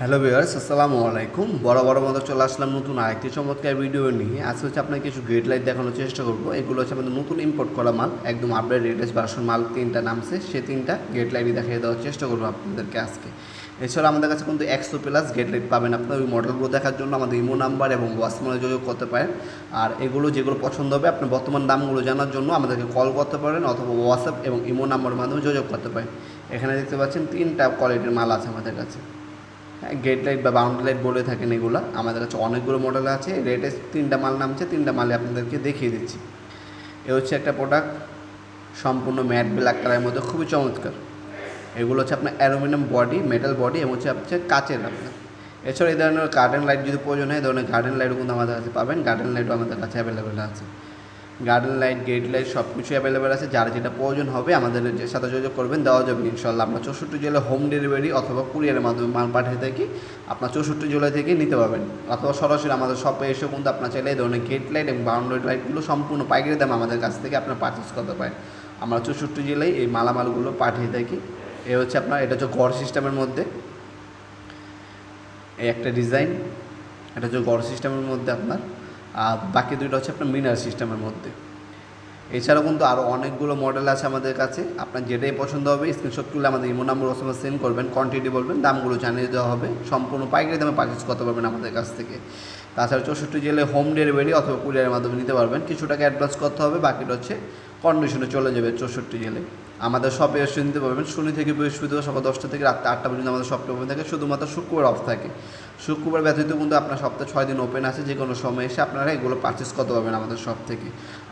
Hello viewers, আসসালামু আলাইকুম। বড় বড় মতো চলে আসলাম নতুন আরেকটি চমৎকার ভিডিও নিয়ে। আজকে হচ্ছে আপনাকে কিছু গ্রেড লাইট দেখানোর চেষ্টা করব। এগুলো হচ্ছে আমাদের নতুন ইম্পোর্ট করা মাল, একদম আপডেট লেটেস্ট ভার্সন মাল, তিনটা নামছে। সে তিনটা গেট লাইটই দেখিয়ে দেওয়ার চেষ্টা করব আপনাদেরকে আজকে। এছাড়া আমাদের কাছে কিন্তু একশো প্লাস গেট লাইট পাবেন আপনার। ওই মডেলগুলো দেখার জন্য আমাদের ইমো নাম্বার এবং ওয়াসমানে যোগাযোগ করতে পারেন। আর এগুলো যেগুলো পছন্দ হবে আপনার বর্তমান দামগুলো জানার জন্য আমাদেরকে কল করতে পারেন অথবা হোয়াটসঅ্যাপ এবং ইমো নাম্বারের মাধ্যমে যোগাযোগ করতে পারেন। এখানে দেখতে পাচ্ছেন তিনটা কোয়ালিটির মাল আছে আমাদের কাছে। গেট লাইট বা বাউন্ডারি লাইট বলে থাকেন এগুলো। আমাদের কাছে অনেকগুলো মডেল আছে। রেটে তিনটা মাল নামছে, তিনটা মালে আপনাদেরকে দেখিয়ে দিচ্ছি। এ হচ্ছে একটা প্রোডাক্ট সম্পূর্ণ ম্যাট ব্ল্যাক কালারের মধ্যে, খুবই চমৎকার। এগুলো হচ্ছে আপনার অ্যালুমিনিয়াম বডি মেটাল বডি এবং হচ্ছে হচ্ছে কাচের আপনার এছাড়া এই ধরনের গার্ডেন লাইট যদি প্রয়োজন হয়, এই ধরনের গার্ডেন লাইটও কিন্তু আমাদের কাছে পাবেন। গার্ডেন লাইটও আমাদের কাছে অ্যাভেলেবেল আছে। গার্ডেন লাইট গেট লাইট সব কিছু অ্যাভেলেবেল আছে। যার যেটা প্রয়োজন হবে, আমাদের যে সাথে যোগাযোগ করবেন, দেওয়া যাবে ইনশাল্লাহ আমরা চৌষট্টি জেলায় হোম ডেলিভারি অথবা কুরিয়ারের মাধ্যমে মাল পাঠিয়ে থাকি। আপনার চৌষট্টি জেলা থেকে নিতে পারবেন। অথবা সরাসরি আমাদের শপে এসে কিন্তু আপনার চাইলে এই ধরনের গেট লাইট এবং বাউন্ডারি লাইটগুলো সম্পূর্ণ পাইকারি দাম আমাদের কাছ থেকে আপনার পারচেস করতে পারেন। আমরা চৌষট্টি জেলায় এই মালামালগুলো পাঠিয়ে থাকি। এ হচ্ছে আপনার, এটা হচ্ছে গড় সিস্টেমের মধ্যে। এই একটা ডিজাইন এটা হচ্ছে গড় সিস্টেমের মধ্যে আপনার আর বাকি দুটো হচ্ছে আপনার মিনার সিস্টেমের মধ্যে। এছাড়াও কিন্তু আরও অনেকগুলো মডেল আছে আমাদের কাছে। আপনার যেটাই পছন্দ হবে স্ক্রিনশট তুলে আমাদের ইমো নাম্বার ওসমা সেন্ড করবেন কোয়ান্টিটি বলবেন, দামগুলো জানিয়ে দেওয়া হবে। সম্পূর্ণ পাইকারি দামে পারচেস করতে পারবেন আমাদের কাছ থেকে। তাছাড়া চৌষট্টি জেলে হোম ডেলিভারি অথবা কুরিয়ারের মাধ্যমে নিতে পারবেন। কিছু টাকা অ্যাডভান্স করতে হবে, বাকিটা হচ্ছে কন্ডিশনে চলে যাবে চৌষট্টি জেলে। আমাদের শপে এসে নিতে পারবেন শনি থেকে বৃহস্পতিবার সকাল দশটা থেকে রাত আটটা পর্যন্ত আমাদের শপটা ওপেন থাকে, শুধুমাত্র শুক্রবার অফ থাকে। শুক্রবার ব্যতীত কিন্তু আপনার সপ্তাহে ছয় দিন ওপেন আছে, যে কোনো সময় এসে আপনারা এগুলো পারচেস করতে পারবেন আমাদের শপ থেকে।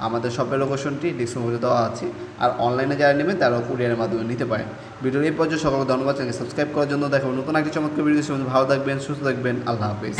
আমাদের শপের লোকেশনটি ডিসক্রিপশনে দেওয়া আছে, আর অনলাইনে যারা নেবেন তারাও কুরিয়ারের মাধ্যমে নিতে পারেন। ভিডিওর এই পর্যায়ে সকলকে ধন্যবাদ চ্যানেল সাবস্ক্রাইব করার জন্য দেখাবো নতুন একটি চমৎকার ভিডিও ভালো থাকবেন, সুস্থ থাকবেন, আল্লাহ হাফিজ।